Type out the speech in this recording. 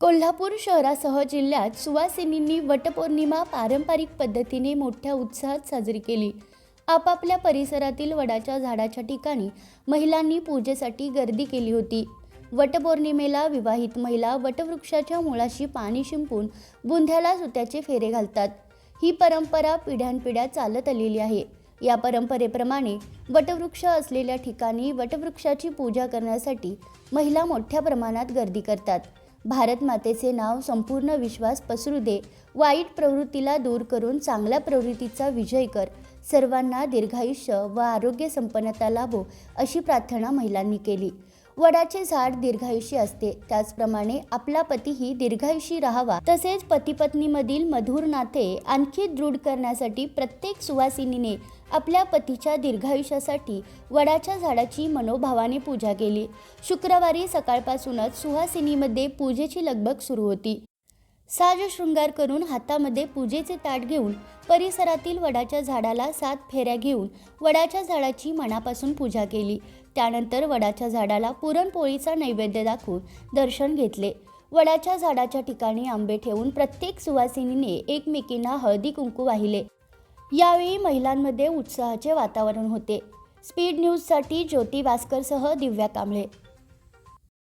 कोल्हापूर शहरासह जिल्ह्यात सुवासिनींनी वटपौर्णिमा पारंपरिक पद्धतीने मोठ्या उत्साहात साजरी केली. आपापल्या परिसरातील वडाच्या झाडाच्या ठिकाणी महिलांनी पूजेसाठी गर्दी केली होती. वटपौर्णिमेला विवाहित महिला वटवृक्षाच्या मुळाशी पाणी शिंपून बुंध्याला सुत्याचे फेरे घालतात. ही परंपरा पिढ्यानपिढ्या चालत आलेली आहे. या परंपरेप्रमाणे वटवृक्ष असलेल्या ठिकाणी वटवृक्षाची पूजा करण्यासाठी महिला मोठ्या प्रमाणात गर्दी करतात. भारत मातेचे नाव संपूर्ण विश्वास पसरू दे. वाईट प्रवृत्तीला दूर करून चांगल्या प्रवृत्तीचा विजय कर. सर्वांना दीर्घायुष्य व आरोग्य संपन्नता लाभो अशी प्रार्थना महिलांनी केली. वडाचे झाड दीर्घायुषी असते. त्याचप्रमाणे आपला पतीही दीर्घायुषी राहावा. तसेच पतीपत्नीमधील मधुर नाते आणखी दृढ करण्यासाठी प्रत्येक सुवासिनीने आपल्या पतीच्या दीर्घायुष्यासाठी वडाच्या झाडाची मनोभावाने पूजा केली. शुक्रवारी सकाळपासूनच सुहासिनीमध्ये पूजेची लगबग सुरू होती. साज शृंगार करून हातामध्ये पूजेचे ताट घेऊन परिसरातील वडाच्या झाडाला सात फेऱ्या घेऊन वडाच्या झाडाची मनापासून पूजा केली. त्यानंतर वडाच्या झाडाला पुरणपोळीचा नैवेद्य दाखवून दर्शन घेतले. वडाच्या झाडाच्या ठिकाणी आंबे ठेवून प्रत्येक सुवासिनीने एकमेकींना हळदी कुंकू वाहिले. यावेळी महिलांमध्ये उत्साहाचे वातावरण होते. स्पीड न्यूजसाठी ज्योती भास्करसह दिव्या कांबळे.